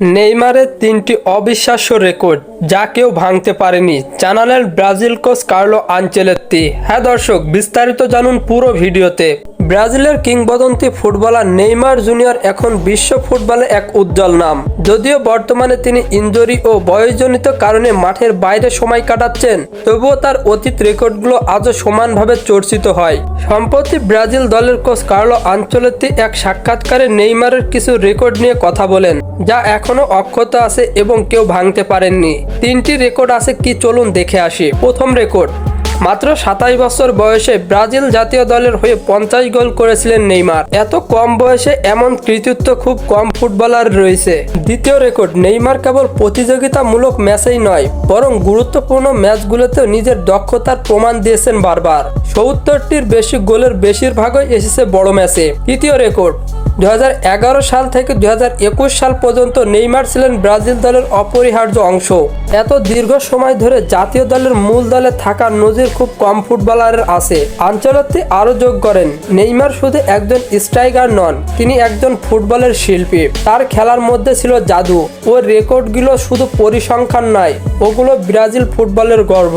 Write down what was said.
নেইমারের তিনটি অবিশ্বাস্য রেকর্ড যা কেউ ভাঙতে পারেনি। জানালেন ব্রাজিল কোচ কার্লো আঞ্চেলেত্তি। হ্যাঁ দর্শক, বিস্তারিত জানুন পুরো ভিডিওতে। ব্রাজিলের কিংবদন্তি ফুটবলার নেইমার জুনিয়র এখন বিশ্ব ফুটবলে এক উজ্জ্বল নাম। যদিও বর্তমানে তিনি ইনজুরি ও বয়সজনিত কারণে মাঠের বাইরে সময় কাটাচ্ছেন, তবুও তার অতীত রেকর্ডগুলো আজও সমানভাবে চর্চিত হয়। সম্প্রতি ব্রাজিল দলের কোচ কার্লো আঞ্চলেত্তি এক সাক্ষাৎকারে নেইমারের কিছু রেকর্ড নিয়ে কথা বলেন, যা এখনও অক্ষত আছে এবং কেউ ভাঙতে পারেননি। তিনটি রেকর্ড আছে কি চলুন দেখে আসি। প্রথম রেকর্ড মাত্র সাতাশ বছর বয়সে ব্রাজিল জাতীয় দলের হয়ে পঞ্চাশ গোল করেছিলেন নেইমার। এত কম বয়সে এমন কৃতিত্ব খুব কম ফুটবলার রয়েছে। দ্বিতীয় রেকর্ড, নেইমার কেবল প্রতিযোগিতামূলক ম্যাচেই নয়, বরং গুরুত্বপূর্ণ ম্যাচগুলোতেও নিজের দক্ষতার প্রমাণ দিয়েছেন বারবার। সত্তরটির বেশি গোলের বেশিরভাগই এসেছে বড় ম্যাচে। তৃতীয় রেকর্ড দু হাজার এগারো সাল থেকে দুই হাজার একুশ সাল পর্যন্ত নেইমার ছিলেন ব্রাজিল দলের অপরিহার্য অংশ। এত দীর্ঘ সময় ধরে জাতীয় দলের মূল দলে থাকার নজির খুব কম ফুটবলারের আছে। আঞ্চলত্তি আরও যোগ করেন। নেইমার শুধু একজন স্ট্রাইকার নন, তিনি একজন ফুটবলের শিল্পী। তার খেলার মধ্যে ছিল জাদু। ও রেকর্ডগুলো শুধু পরিসংখ্যান নয়, ওগুলো ব্রাজিল ফুটবলের গর্ব।